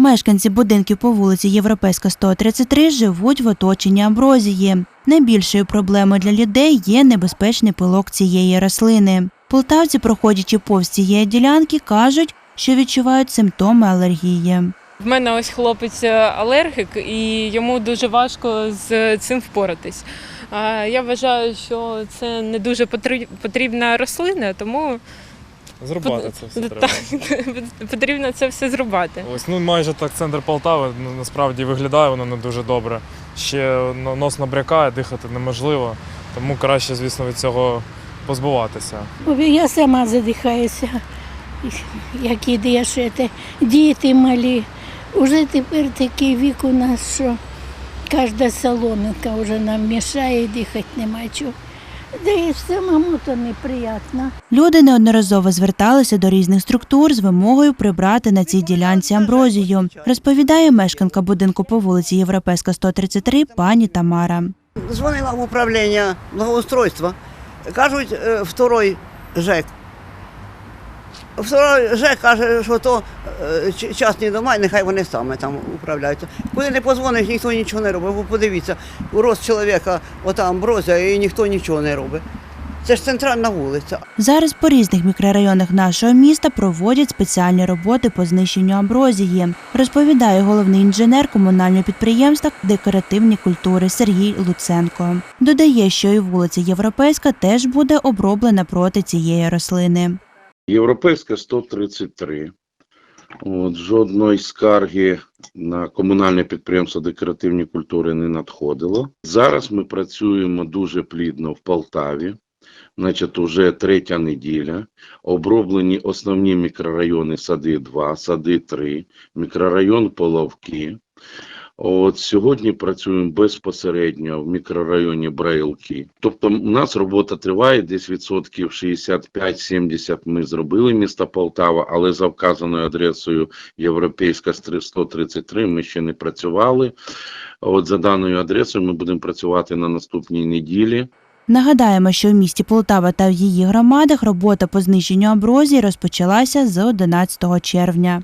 Мешканці будинків по вулиці Європейська 133 живуть в оточенні амброзії. Найбільшою проблемою для людей є небезпечний пилок цієї рослини. Полтавці, проходячи повз цієї ділянки, кажуть, що відчувають симптоми алергії. В мене ось хлопець е, алергік, і йому дуже важко з цим впоратись. Я вважаю, що це не дуже потрібна рослина, тому Зрубати це все треба. так, потрібно це все зрубати. Ось ну майже так центр Полтави ну, насправді виглядає воно не дуже добре. Ще нос набрякає, дихати неможливо, тому краще, звісно, від цього позбуватися. Я сама задихаюся, як ідеш, це, діти малі. Уже тепер такий вік у нас, що кожна соломинка вже нам мішає, дихати нема чого. Да і самому то неприємно. Люди неодноразово зверталися до різних структур з вимогою прибрати на цій ділянці амброзію, розповідає мешканка будинку по вулиці Європейська 133 пані Тамара. Дзвонила в управління благоустройства. Кажуть, е, второй ЖЕК. Второй ЖЕК каже, що то е, частні дома, і нехай вони саме там управляються. Куди не позвониш, ніхто нічого не робить. Ви подивіться, рост чоловіка, ота амброзія, і ніхто нічого не робить. Це ж центральна вулиця. Зараз по різних мікрорайонах нашого міста проводять спеціальні роботи по знищенню амброзії, розповідає головний інженер комунального підприємства декоративні культури Сергій Луценко. Додає, що і вулиця Європейська теж буде оброблена проти цієї рослини. Європейська 133. От, жодної скарги на комунальне підприємство декоративні культури не надходило. Зараз ми працюємо дуже плідно в Полтаві. Значить, уже третя неділя. Оброблені основні мікрорайони сади 2, сади 3, мікрорайон Половки. От сьогодні працюємо безпосередньо в мікрорайоні Браїлки. Тобто, у нас робота триває десь відсотків 65-70 Ми зробили місто Полтава, але за вказаною адресою Європейська 133 ми ще не працювали. От за даною адресою ми будемо працювати на наступній неділі. Нагадаємо, що в місті Полтава та в її громадах робота по знищенню амброзії розпочалася з 11 червня.